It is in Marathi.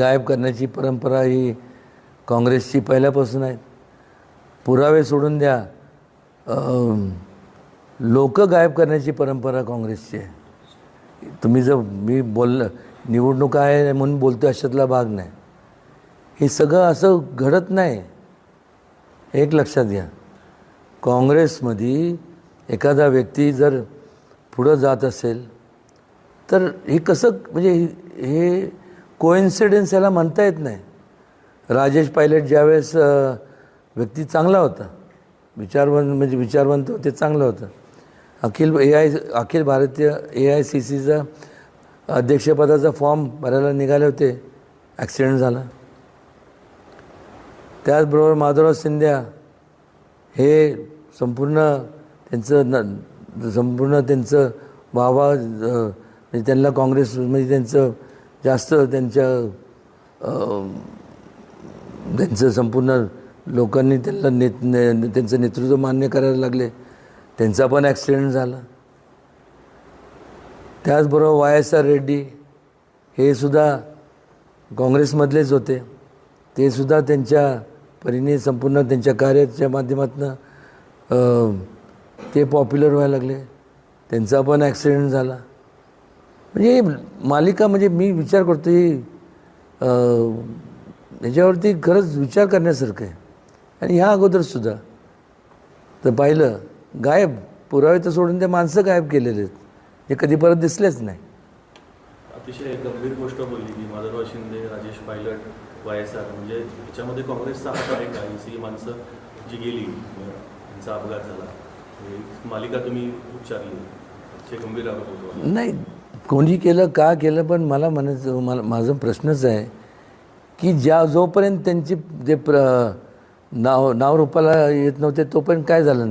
गायब करण्याची परंपरा ही काँग्रेसची पहिल्यापासून आहे. पुरावे सोडून द्या. लोक गायब करण्याची परंपरा काँग्रेसची आहे. तुम्ही जर मी बोल निवडणूक आहे म्हणून बोलतो अशातला भाग नाही. हे सगळं असं घडत नाही. एक लक्षात घ्या. काँग्रेसमध्ये एखादा व्यक्ती जर पुढं जात असेल तर हे कसं म्हणजे हे- हे कोइन्सिडन्स याला म्हणता येत नाही. राजेश पायलट ज्यावेळेस व्यक्ती चांगला होता विचारवंत म्हणजे विचारवंत ते चांगलं होतं. अखिल ए I Akhil Bharatiya A I C सीचा अध्यक्षपदाचा फॉर्म भरायला निघाले होते. ॲक्सिडेंट झाला. त्याचबरोबर माधवराव सिंध्या हे संपूर्ण त्यांचं न संपूर्ण त्यांचं वाहवा म्हणजे त्यांना काँग्रेस म्हणजे त्यांचं जास्त त्यांच्या त्यांचं संपूर्ण लोकांनी त्यांना नेत ने त्यांचं नेतृत्व मान्य करायला लागले. त्यांचा पण ॲक्सिडेंट झाला. त्याचबरोबर वाय एस आर रेड्डी हे सुद्धा काँग्रेसमधलेच होते. ते सुद्धा त्यांच्या परीने संपूर्ण त्यांच्या कार्याच्या माध्यमातून ते पॉप्युलर व्हायला लागले. त्यांचा पण ॲक्सिडेंट झाला. म्हणजे मालिका म्हणजे मी विचार करतो ही अं, याच्यावरती खरंच विचार करण्यासारखं आहे. आणि ह्या अगोदरसुद्धा तर पाहिलं गायब. पुरावे तर सोडून ते माणसं गायब केलेले आहेत. हे कधी परत दिसलेच नाही. अतिशय गंभीर गोष्ट बोलली की Madhavrao Shinde Rajesh Pilot Y S R. म्हणजे याच्यामध्ये काँग्रेसचा हात आहे का? ही सगळी माणसं जी गेली त्यांचा अपघात झाला. मालिका तुम्ही उच्चारली. गंभीर आरोप होतो. नाही कोणी केलं का केलं पण मला म्हणायचं मला माझा प्रश्नच आहे की ज्या जोपर्यंत त्यांची जे प्र नाव नाव रूपाला येत नव्हते तोपर्यंत काय झालं?